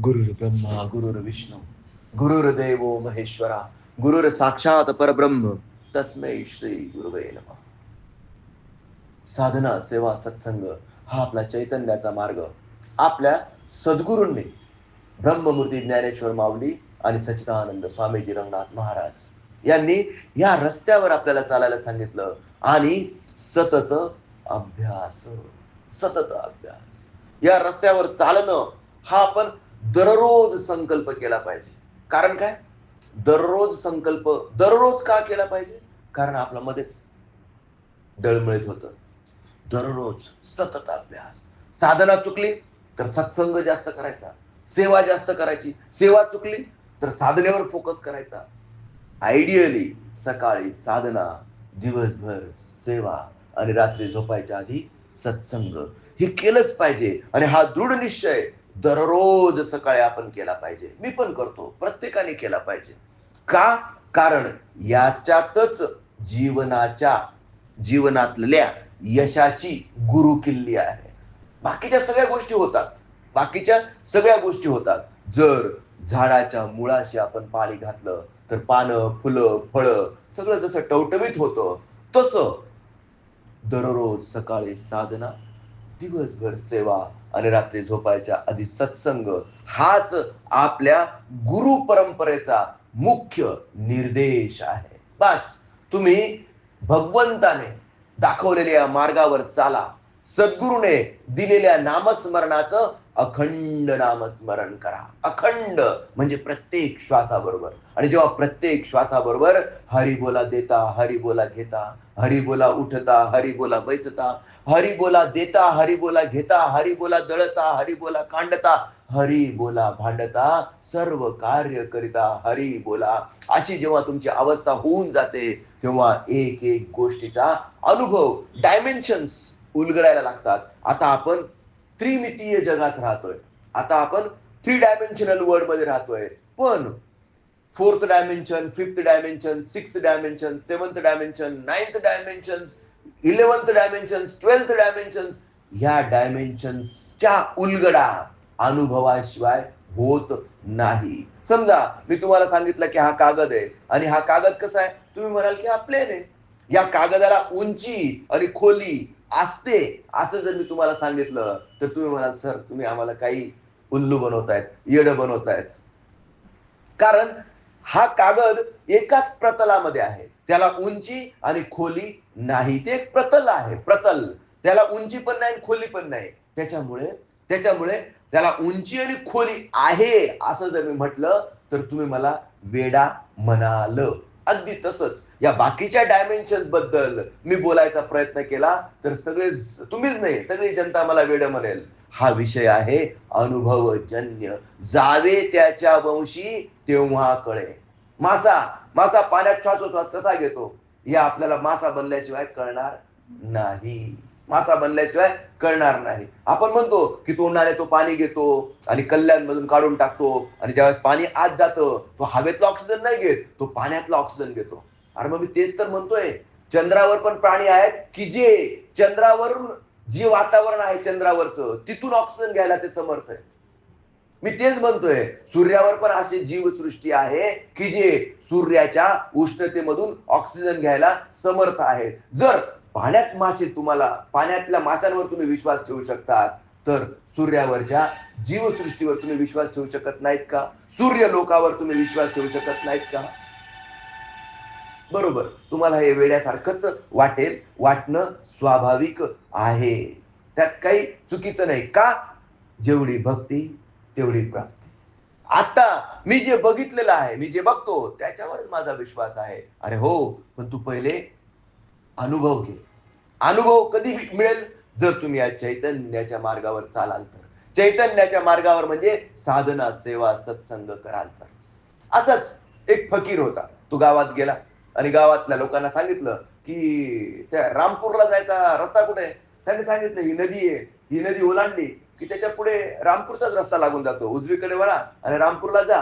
गुरुर ब्रह्मा. गुरुर विष्णू. गुरुर्देव महेश्वरा. गुरुर साक्षात परब्रह्म. तस्मै श्री गुरुवे नम. साधना सेवा सत्संग हा आपला चैतन्याचा मार्ग. आपल्या सद्गुरूंनी ब्रह्ममूर्ती ज्ञानेश्वर माऊली आणि सच्चिदानंद स्वामीजी रंगनाथ महाराज यांनी या रस्त्यावर आपल्याला चालायला सांगितलं आणि सतत अभ्यास सतत अभ्यास. या रस्त्यावर चालणं हा आपण दररोज संकल्प केला पाहिजे. कारण काय? दररोज संकल्प दररोज का केला पाहिजे? कारण आपला मध्येच डळमळीत होतं. दररोज सतत अभ्यास. साधना चुकली तर सत्संग जास्त करायचा. सेवा जास्त करायची. सेवा चुकली तर साधनेवर फोकस करायचा. आयडियली सकाळी साधना दिवसभर सेवा आणि रात्री झोपायच्या आधी सत्संग. हे केलंच पाहिजे. आणि हा दृढ निश्चय दररोज सकाळी आपण केला पाहिजे. मी पण करतो. प्रत्येकाने केला पाहिजे. का? कारण याच्यातच जीवनाच्या जीवनातल्या यशाची गुरुकिल्ली आहे. बाकीच्या सगळ्या गोष्टी होतात. बाकीच्या सगळ्या गोष्टी होतात. जर झाडाच्या मुळाशी आपण पाणी घातलं तर पानं फुलं फळं सगळं जसं टवटवीत होतं तसं दररोज सकाळी साधना दिवसभर सेवा आणि रात्री झोपायच्या आधी सत्संग हाच आपल्या गुरु परंपरेचा मुख्य निर्देश आहे. बस तुम्ही भगवंताने दाखवलेल्या मार्गावर चाला. सद्गुरूने दिलेल्या नामस्मरणाचं अखंड नामस्मरण करा. अखंड म्हणजे प्रत्येक श्वासाबरोबर. आणि जेव्हा प्रत्येक श्वासाबरोबर हरिबोला देता हरिबोला घेता हरिबोला उठता हरिबोला बैसता हरिबोला देता हरिबोला घेता हरिबोला दळता हरिबोला कांडता हरिबोला भांडता सर्व कार्य करिता हरिबोला अशी जेव्हा तुमची अवस्था होऊन जाते तेव्हा एक एक गोष्टीचा अनुभव डायमेन्शन्स उलगडायला लागतात. आता आपण त्रिमितीय जगात राहतोय. आता आपण थ्री डायमेन्शनल वर्ल्डमध्ये राहतोय. पण fourth dimension fifth dimension sixth dimension seventh dimension ninth dimension eleventh dimension twelfth dimension ह्या डायमेन्शन्सच्या उलगडा अनुभवाशिवाय होत नाही. समजा मी तुम्हाला सांगितलं की हा कागद आहे आणि हा कागद कसा आहे? तुम्ही म्हणाल की हा प्लेन आहे. या कागदाला उंची आणि खोली असते. असं जर मी तुम्हाला सांगितलं तर तुम्ही म्हणाल सर तुम्ही आम्हाला काही उल्लू बनवतायत येड बनवतायत. कारण हा कागद एकाच प्रतलामध्ये आहे. त्याला उंची आणि खोली नाही ते एक प्रतल आहे प्रतल. त्याला उंची पण नाही आणि खोली पण नाही. त्याच्यामुळे त्याच्यामुळे त्याला उंची आणि खोली आहे असं जर मी म्हटलं तर तुम्ही मला वेडा म्हणाल. अगदी तसंच. या बाकीच्या डायमेन्शन्सबद्दल मी बोलायचा प्रयत्न केला तर सगळे तुम्हीच नाही सगळी जनता मला वेड म्हणेल. हा विषय आहे अनुभवजन्य. जावे त्याच्या वंशी तेव्हा कळे. मासा मासा पाण्यात श्वासोश्वास कसा घेतो? हे आपल्याला मासा बनल्याशिवाय कळणार नाही. मासा बनल्याशिवाय कळणार नाही. आपण म्हणतो की तोंडाने तो पाणी घेतो आणि कल्याणमधून काढून टाकतो आणि ज्यावेळेस पाणी आत जातं तो हवेतला ऑक्सिजन नाही घेत तो पाण्यातला ऑक्सिजन घेतो. अरे मग मी तेच तर म्हणतोय. चंद्रावर पण प्राणी आहेत की जे चंद्रावरून जे वातावरण आहे चंद्रावरचं तिथून ऑक्सिजन घ्यायला ते समर्थ आहे मी तेच म्हणतोय. सूर्यावर पण अशी जीवसृष्टी आहे की जे सूर्याच्या उष्णतेमधून ऑक्सिजन घ्यायला समर्थ आहे जर पाण्यात मासे तुम्हाला पाण्यातल्या माशांवर तुम्ही विश्वास ठेवू शकतात तर सूर्यावरच्या जीवसृष्टीवर तुम्ही विश्वास ठेवू शकत नाहीत का? सूर्य लोकावर तुम्ही विश्वास ठेवू शकत नाहीत का? बरोबर. तुम्हाला हे वेड्यासारखंच वाटेल वाटणं स्वाभाविक आहे. त्यात काही चुकीचं नाही का? जेवढी भक्ती तेवढी प्राप्ती. आता मी जे बघितलेलं आहे मी जे बघतो त्याच्यावरच माझा विश्वास आहे. अरे हो पण तू पहिले अनुभव घे. अनुभव कधी मिळेल? जर तुम्ही या चैतन्याच्या मार्गावर चालाल तर. चैतन्याच्या मार्गावर म्हणजे साधना सेवा सत्संग कराल तर. असाच एक फकीर होता. तो गावात गेला आणि गावातल्या लोकांना सांगितलं की त्या रामपूरला जायचा रस्ता कुठे? आहे त्यांनी सांगितलं ही नदी आहे. ही नदी ओलांडली की त्याच्या पुढे रामपूरचाच रस्ता लागून जातो. उजवीकडे वळा आणि रामपूरला जा.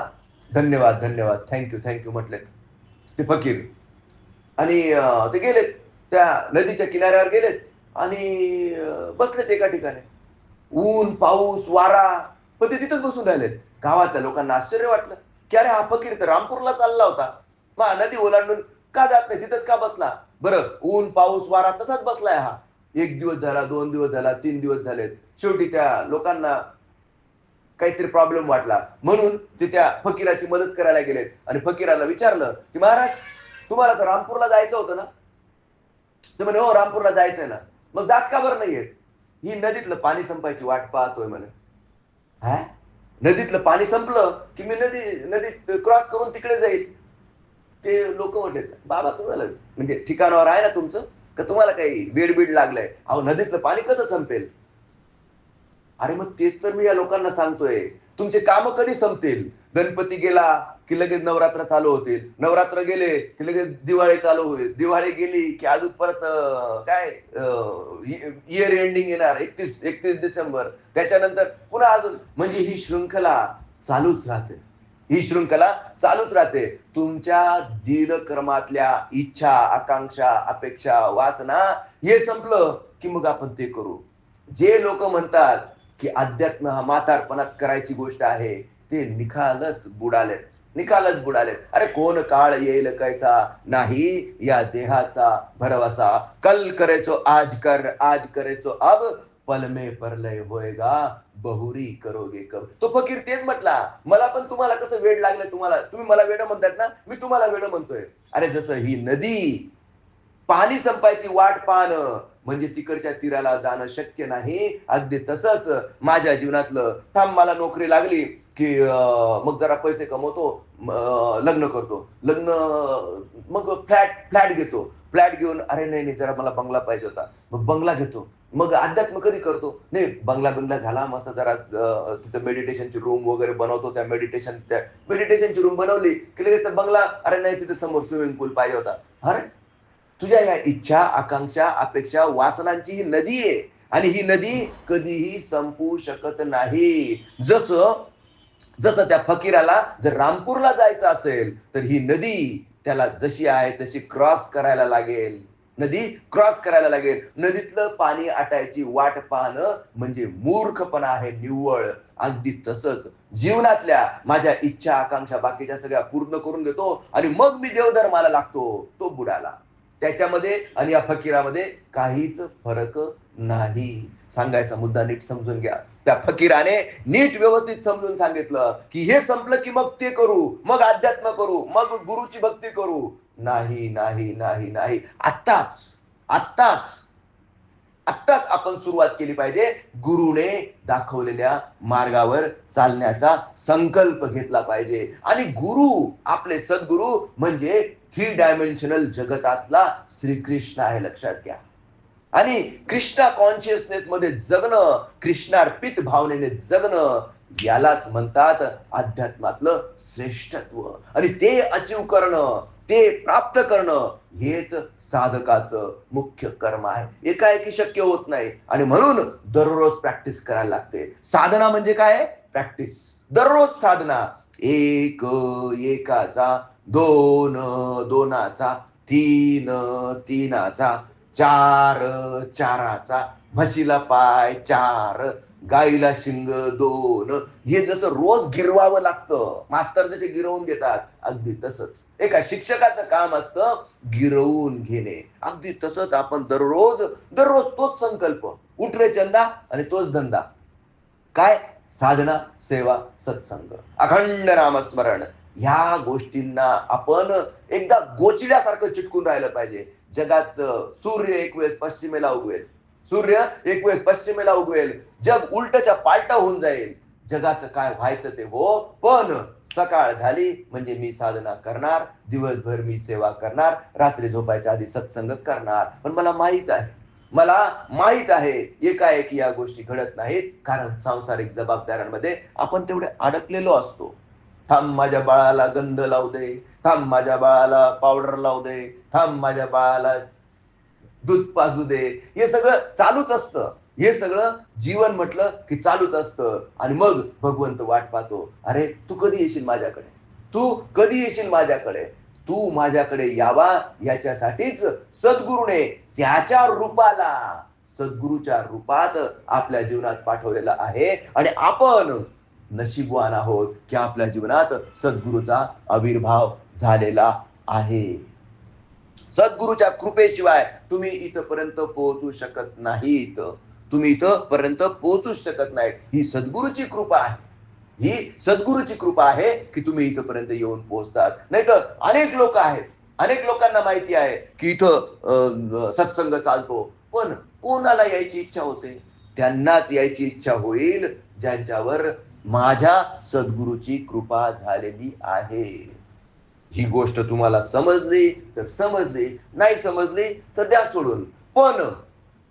धन्यवाद धन्यवाद. थँक्यू थँक्यू म्हटलेत ते फकीर. आणि ते गेलेत. त्या नदीच्या किनाऱ्यावर गेलेत आणि बसलेत एका ठिकाणी. ऊन पाऊस वारा पण ते तिथंच बसून राहिलेत. गावातल्या लोकांना आश्चर्य वाटलं की अरे हा फकीर तर रामपूरला चालला होता. मा नदी ओलांडून का जात नाही? तिथंच का बसला? बरं ऊन पाऊस वारा तसाच बसलाय हा. एक दिवस झाला दोन दिवस झाला तीन दिवस झालेत. शेवटी त्या लोकांना काहीतरी प्रॉब्लेम वाटला. म्हणून ते त्या फकीराची मदत करायला गेलेत. आणि फकीराला विचारलं की महाराज तुम्हाला तर रामपूरला जायचं होतं ना? ते म्हणे हो रामपूरला जायचंय ना. मग जात का बरं नाहीये. ही नदीतलं पाणी संपायची वाट पाहतोय म्हणे. हा? नदीतलं पाणी संपलं की मी नदी नदीत क्रॉस करून तिकडे जाईल. ते लोक म्हटले बाबा तुम्हाला म्हणजे ठिकाणावर आहे ना तुमचं? का तुम्हाला काही वेड बीड लागलाय? अहो नदीतलं पाणी कसं संपेल? अरे मग तेच तर मी या लोकांना सांगतोय. तुमचे काम कधी संपतील? गणपती गेला की लगेच नवरात्र चालू होतील. नवरात्र गेले की लगेच दिवाळी चालू होईल. दिवाळी गेली की अजून परत काय इयर एंडिंग येणार एकतीस एकतीस डिसेंबर. त्याच्यानंतर पुन्हा अजून म्हणजे ही शृंखला चालूच राहते. ही शृंखला चालूच राहते. तुमच्या दिनक्रमातल्या इच्छा आकांक्षा अपेक्षा वासना हे संपलं की मग आपण ते करू. जे लोक म्हणतात की अध्यात्म हा म्हातारपणात करायची गोष्ट आहे. ते निखालच बुडालेत. निकालच बुडालेत. अरे कोण काळ येईल कैसा? नाही या देहाचा भरवसा. कल करेसो आज कर आज करेसो अब. पल में परलय होएगा बहुरी करोगे कब. तो फकीर तेच म्हटला मला पण तुम्हाला कसं वेळ लागलं तुम्हाला? तुम्ही मला वेळ म्हणतात ना? मी तुम्हाला वेळ म्हणतोय. अरे जसं ही नदी पाणी संपायची वाट पाहणं म्हणजे तिकडच्या तीराला जाणं शक्य नाही. अगदी तसंच माझ्या जीवनातलं थांब मला नोकरी लागली की मग जरा पैसे कमवतो लग्न करतो. लग्न मग फ्लॅट फ्लॅट घेतो. फ्लॅट घेऊन अरे नाही नाही जरा मला बंगला पाहिजे होता. मग बंगला घेतो. मग अध्यात्म कधी करतो? नाही बंगला बिंगला झाला मस्त जरा तिथं मेडिटेशनची रूम वगैरे बनवतो. त्या मेडिटेशन त्या मेडिटेशनची रूम बनवली की लगेच तर बंगला अरे नाही तिथे समोर स्विमिंग पूल पाहिजे होता. अरे तुझ्या या इच्छा आकांक्षा अपेक्षा वासनांची ही नदी आहे. आणि ही नदी कधीही संपू शकत नाही. जसं जसं त्या फकीराला जर रामपूरला जायचं असेल तर ही नदी त्याला जशी आहे तशी क्रॉस करायला लागेल. नदी क्रॉस करायला लागेल. नदीतलं पाणी आटायची वाट पाहणं म्हणजे मूर्खपणा आहे निव्वळ. अगदी तसंच. जीवनातल्या माझ्या इच्छा आकांक्षा बाकीच्या सगळ्या पूर्ण करून घेतो आणि मग मी देवधर्माला लागतो तो बुडाला. त्याच्यामध्ये आणि या फकीरामध्ये काहीच फरक नाही. सांगायचा मुद्दा नीट समजून घ्या. त्या फकीराने नीट व्यवस्थित समजून सांगितलं की हे संपलं की मग ते करू मग अध्यात्म करू मग गुरुची भक्ती करू. नाही नाही नाही नाही. आत्ताच आत्ताच आत्ताच आपण सुरुवात केली पाहिजे. गुरुने दाखवलेल्या मार्गावर चालण्याचा संकल्प घेतला पाहिजे. आणि गुरु आपले सद्गुरु म्हणजे थ्री डायमेन्शनल जगतातला श्रीकृष्ण आहे लक्षात घ्या. आणि कृष्णा कॉन्शियसनेस मध्ये जगणं कृष्णार्पित भावनेने जगणं यालाच म्हणतात अध्यात्मातलं श्रेष्ठत्व. आणि ते अचीव करणं ते प्राप्त करणं हेच साधकाचं मुख्य कर्म आहे. एकाएकी शक्य होत नाही. आणि म्हणून दररोज प्रॅक्टिस करायला लागते. साधना म्हणजे काय? प्रॅक्टिस दररोज साधना. एक एकाचा दोन दोनाचा तीन तीनाचा चार चाराचा म्हशीला पाय चार गाईला शिंग दोन हे जसं रोज गिरवावं लागतं मास्तर जसे गिरवून घेतात अगदी तसंच. एका शिक्षकाचं काम असतं गिरवून घेणे. अगदी तसंच आपण दररोज दररोज तोच संकल्प. उठरे चंदा आणि तोच धंदा. काय? साधना सेवा सत्संग. अखंड नामस्मरण ह्या गोष्टींना आपण एकदा गोचिड्यासारखं चिटकून राहिलं पाहिजे. जगाचं सूर्य एक वेळेस पश्चिमेला उगवेल. सूर्य एक वेळेस पश्चिमेला उगवेल. जग उलटच्या पालटा होऊन जाईल. जगाचं काय व्हायचं ते हो पण सकाळ झाली म्हणजे मी साधना करणार दिवसभर मी सेवा करणार रात्री झोपायच्या आधी सत्संग करणार. पण मला माहीत आहे मला माहीत आहे एकाएकी या गोष्टी घडत नाहीत. कारण सांसारिक जबाबदाऱ्यांमध्ये आपण तेवढे अडकलेलो असतो. थांब माझ्या बाळाला गंध लावू दे थांब माझ्या बाळाला पावडर लावू दे थांब माझ्या बाळाला दूध पाजू दे. हे सगळं चालूच असतं. हे सगळं जीवन म्हटलं की चालूच असतं. आणि मग भगवंत वाट पाहतो. अरे तू कधी येशील माझ्याकडे? तू कधी येशील माझ्याकडे? तू माझ्याकडे यावा. याच्यासाठीच सद्गुरूने त्याच्या रूपाला सद्गुरूच्या रूपात आपल्या जीवनात पाठवलेला आहे. आणि आपण नशीबवान आहोत की आपल्या जीवनात सद्गुरूचा आविर्भाव झालेला आहे. सद्गुरूच्या कृपेशिवाय तुम्ही इथपर्यंत पोहोचू शकत नाहीत. तुम्ही इथपर्यंत पोहोचूच शकत नाही ही सद्गुरूची कृपा आहे. ही सद्गुरूची कृपा आहे की तुम्ही इथपर्यंत येऊन पोहोचतात. नाही तर अनेक लोक आहेत. अनेक लोकांना माहिती आहे की इथं अं, सत्संग चालतो. पण कोणाला यायची इच्छा होते? त्यांनाच यायची इच्छा होईल ज्यांच्यावर माझ्या सद्गुरूची कृपा झालेली आहे. ही गोष्ट तुम्हाला समजली तर समजली. नाही समजली तर द्या सोडून. पण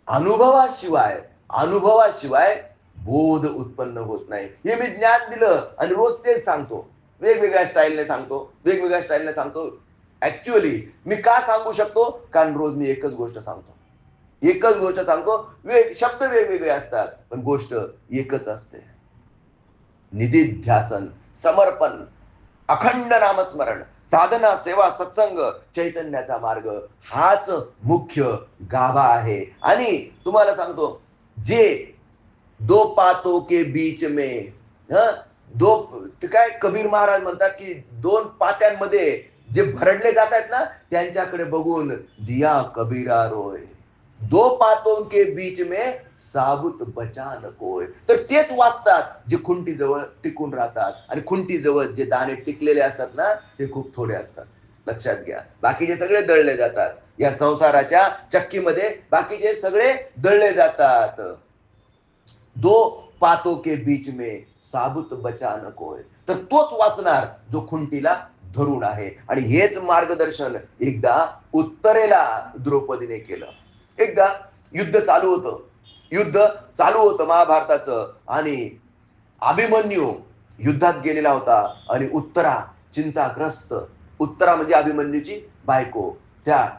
अनुभवाशिवाय अनुभवाशिवाय बोध उत्पन्न होत नाही. हे मी ज्ञान दिलं आणि रोज तेच सांगतो. वेगवेगळ्या स्टाईलने सांगतो वेगवेगळ्या स्टाईलने सांगतो. ऍक्च्युअली मी का सांगू शकतो? कारण रोज मी एकच गोष्ट सांगतो. एकच गोष्ट सांगतो वेग शब्द वेगवेगळे असतात पण गोष्ट एकच असते. निधिध्यासन समर्पण अखंड नामस्मरण साधना सेवा सत्संग चैतन्याचा मार्ग हाच मुख्य गाभा आहे. आणि तुम्हाला सांगतो जे दो पातो के बीच में हं, दो काय कबीर महाराज म्हणतात की दोन पात्यांमध्ये जे भरडले जात आहेत ना त्यांच्याकडे बघून दिया कबीरा रोय दो पातों के बीच में साबुत बचा नकोय तर तेच वाचतात जे खुंटी जवळ टिकून राहतात. आणि खुंटी जवळ जे दाणे टिकलेले असतात ना ते खूप थोडे असतात. लक्षात घ्या. बाकीचे सगळे दळले जातात या संसाराच्या चक्कीमध्ये बाकीचे सगळे दळले जातात. दो पातो के बीच में साबुत बचा नकोय तर तोच वाचणार जो खुंटीला धरून आहे. आणि हेच मार्गदर्शन एकदा उत्तरेला द्रौपदीने केलं. एकदा युद्ध चालू होतं. युद्ध चालू होतं महाभारताचं आणि अभिमन्यू युद्धात गेलेला होता आणि उत्तरा चिंताग्रस्त. उत्तरा म्हणजे अभिमन्यूची बायको. त्या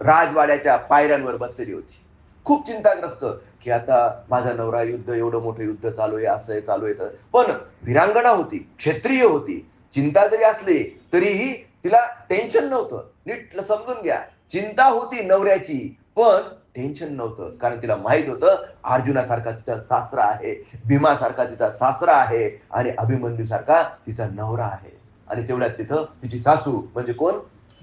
राजवाड्याच्या पायऱ्यांवर बसलेली होती. खूप चिंताग्रस्त की आता माझा नवरा युद्ध एवढं मोठं युद्ध चालू आहे असं आहे चालू आहे तर. पण वीरांगणा होती क्षत्रिय होती. चिंता जरी असली तरीही तिला टेन्शन नव्हतं. नीट समजून घ्या. चिंता होती नवऱ्याची. पण टेन्शन नव्हतं. कारण तिला माहीत होतं अर्जुनासारखा तिचा सासरा आहे भीमासारखा तिचा सासरा आहे आणि अभिमन्यू सारखा तिचा नवरा आहे. आणि तेवढ्यात तिथं तिची सासू म्हणजे कोण?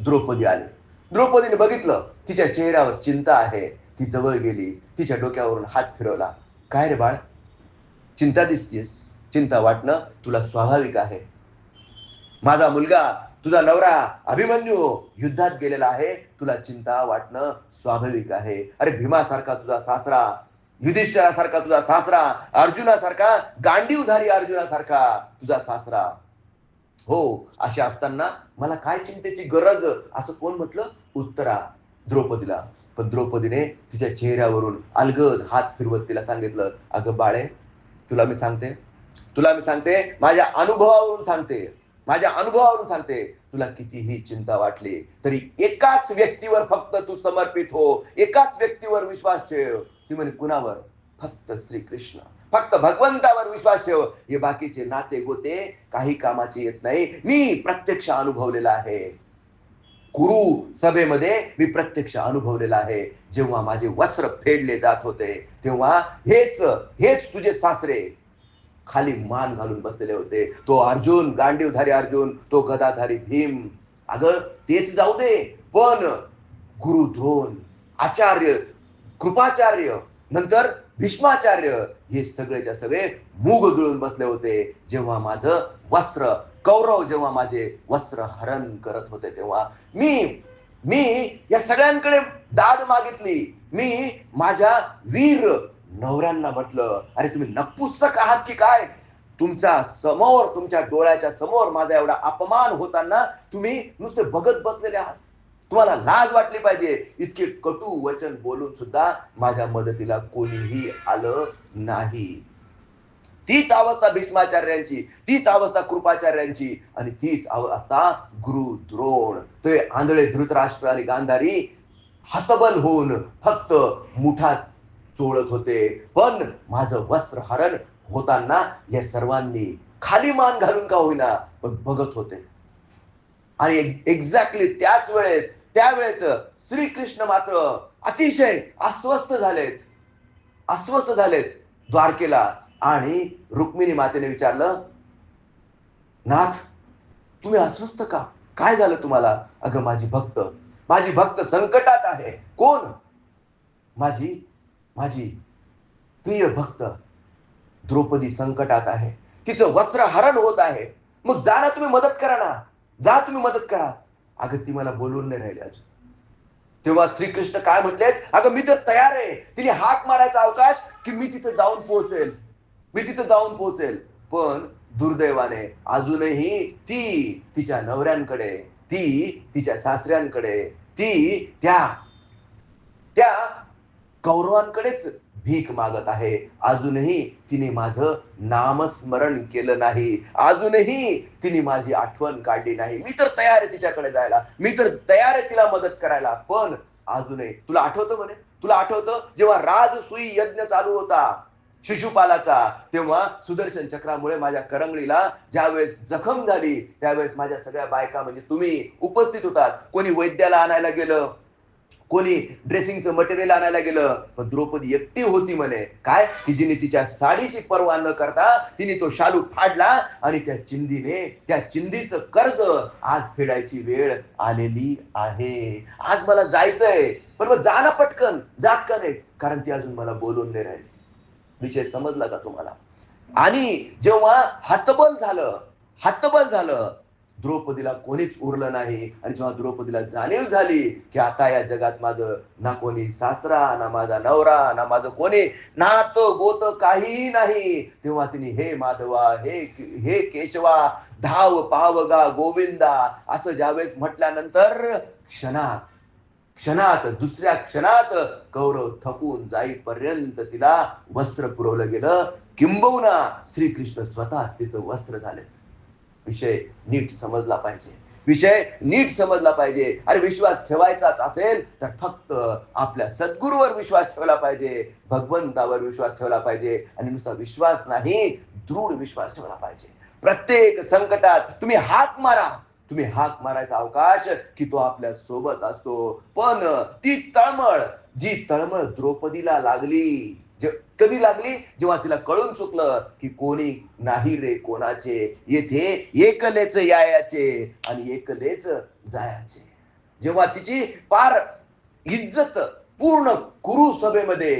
द्रौपदी आली. द्रौपदीने बघितलं तिच्या चेहऱ्यावर चिंता आहे. ती जवळ गेली तिच्या डोक्यावरून हात फिरवला. काय रे बाळ? चिंता दिसतीस. चिंता वाटणं तुला स्वाभाविक आहे. माझा मुलगा तुझा नवरा अभिमन्यू युद्धात गेलेला आहे. तुला चिंता वाटणं स्वाभाविक आहे. अरे भीमासारखा तुझा सासरा युधिष्ठरासारखा तुझा सासरा अर्जुनासारखा गांडीवधारी अर्जुनासारखा तुझा सासरा. हो असे असताना मला काय चिंतेची गरज? असं कोण म्हटलं? उत्तरा द्रौपदीला. पण द्रौपदीने तिच्या चेहऱ्यावरून अलगद हात फिरवत तिला सांगितलं अगं बाळे तुला मी सांगते तुला मी सांगते माझ्या अनुभवावरून सांगते. माझ्या अनुभवावरून सांगते तुला कितीही चिंता वाटली तरी एकाच व्यक्तीवर फक्त तू समर्पित हो एकाच व्यक्तीवर विश्वास ठेव. ती म्हणे कुणावर? फक्त श्रीकृष्ण. फक्त भगवंतावर विश्वास ठेव. हे बाकीचे नाते गोते काही कामाचे येत नाही. मी प्रत्यक्ष अनुभवलेला आहे. गुरु सभेमध्ये मी प्रत्यक्ष अनुभवलेला आहे. जेव्हा माझे वस्त्र फेडले जात होते तेव्हा हेच हेच तुझे सासरे खाली मान घालून बसलेले होते. तो अर्जुन गांडीवधारी अर्जुन तो गदाधारी भीम. अगं तेच जाऊ दे. पण गुरु द्रोण आचार्य कृपाचार्य नंतर भीष्माचार्य हे सगळेच्या सगळे मूग गिळून बसले होते. जेव्हा माझं वस्त्र कौरव जेव्हा माझे वस्त्र हरण करत होते तेव्हा मी मी या सगळ्यांकडे दाद मागितली. मी माझ्या वीर नवऱ्यांना म्हटलं अरे तुम्ही नपुसक आहात की काय? तुमच्यासमोर तुमच्या डोळ्याच्या समोर माझा एवढा अपमान होताना तुम्ही नुसते बघत बसलेले आहात. तुम्हाला लाज वाटली पाहिजे. इतके कटू वचन बोलून सुद्धा माझ्या मदतीला कोणीही आलं नाही. तीच अवस्था भीष्माचार्यांची तीच अवस्था कृपाचार्यांची आणि तीच अवस्था गुरु द्रोण ते आंधळे धृतराष्ट्र आणि गांधारी हतबल होऊन फक्त मुठात चोळत होते. पण माझं वस्त्र हरण होताना या सर्वांनी खाली मान घालून का होईना पण बघत होते. आणि एक्झॅक्टली त्याच वेळेस त्यावेळेच श्रीकृष्ण मात्र अतिशय अस्वस्थ झालेत. अस्वस्थ झालेत द्वारकेला. आणि रुक्मिणी मातेने विचारलं नाथ तुम्ही अस्वस्थ का? काय झालं तुम्हाला? अगं माझी भक्त माझी भक्त संकटात आहे. कोण? माझी माझी प्रिय भक्त द्रौपदी संकटात आहे. तिचं वस्त्र हरण होत आहे. मग जा ना तुम्ही मदत करा ना. जा तुम्ही मदत करा. अगं ती मला बोलून नाही राहिली अजून. तेव्हा श्रीकृष्ण काय म्हटले अगं मी तर तयार आहे. तिने हाक मारायचा अवकाश की मी तिथं जाऊन पोहोचेल. मी तिथं जाऊन पोहोचेल. पण दुर्दैवाने अजूनही ती तिच्या नवऱ्यांकडे ती तिच्या सासऱ्यांकडे ती त्या त्या कौरवांकडेच भीक मागत आहे. अजूनही तिने माझं नामस्मरण केलं नाही. अजूनही तिने माझी आठवण काढली नाही. मी तर तयार आहे तिच्याकडे जायला. मी तर तयार आहे तिला मदत करायला. पण अजूनही तुला आठवतं म्हणे? तुला आठवतं? जेव्हा राजसुई यज्ञ चालू होता शिशुपालाचा तेव्हा सुदर्शन चक्रामुळे माझ्या करंगळीला ज्यावेळेस जखम झाली त्यावेळेस माझ्या सगळ्या बायका म्हणजे तुम्ही उपस्थित होतात. कोणी वैद्याला आणायला गेलं कोणी ड्रेसिंगचं मटेरियल आणायला गेलं पण द्रौपदी एकटी होती म्हणे. काय? की जिने तिच्या साडीची पर्वा न करता तिने तो शालू फाडला आणि त्या चिंदीने त्या चिंदीचं कर्ज आज फेडायची वेळ आलेली आहे. आज मला जायचंय. पण मग जा ना पटकन. जात का नाही? कारण ती अजून मला बोलून नाही राहिली. विषय समजला का तुम्हाला? आणि जेव्हा हातबल झालं हतबल झालं द्रौपदीला कोणीच उरलं नाही. आणि जेव्हा द्रौपदीला जाणीव झाली की आता या जगात माझं ना कोणी सासरा ना माझा नवरा ना माझं कोणी नात गोत काही नाही. तेव्हा तिने हे माधवा हे हे केशवा धाव पावगा गोविंदा असं ज्यावेळेस म्हटल्यानंतर क्षणात क्षणात दुसऱ्या क्षणात कौरव थकून जाईपर्यंत तिला वस्त्र पुरवलं गेलं. किंबहुना श्रीकृष्ण स्वतःच तिचं वस्त्र झाले विषय नीट समजला पाहिजे. विषय नीट समजला पाहिजे. अरे विश्वास ठेवायचाच असेल तर फक्त आपल्या सद्गुरूवर विश्वास ठेवला पाहिजे. भगवंतावर विश्वास ठेवला पाहिजे. आणि नुसता विश्वास नाही दृढ विश्वास ठेवला पाहिजे. प्रत्येक संकटात तुम्ही हाक मारा. तुम्ही हाक मारायचा अवकाश की तो आपल्यासोबत असतो. पण ती तळमळ जी तळमळ द्रौपदीला लागली जे कधी लागली? जेव्हा तिला कळून चुकलं की कोणी नाही रे कोणाचे येथे एकलेच यायाचे आणि एकलेच जायाचे. जेव्हा तिची पार इज्जत पूर्ण कुरु सभेमध्ये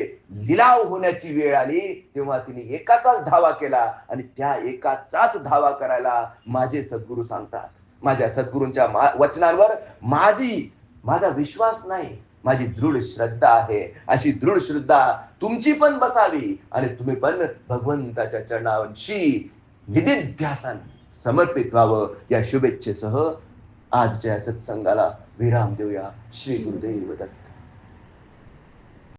लिलाव होण्याची वेळ आली तेव्हा तिने एकाचाच धावा केला आणि त्या एकाचाच धावा करायला माझे सद्गुरू सांगतात. माझ्या सद्गुरूंच्या वचनांवर माझी माझा विश्वास नाही. माझी दृढ श्रद्धा आहे. अशी दृढ श्रद्धा तुमची पण बसावी. आणि तुम्ही पण भगवंताच्या चरणांशी निदिध्यासन समर्पित व्हावं. या शुभेच्छेसह आजच्या सत्संगाला विराम देऊया. श्री गुरुदेव दत्त.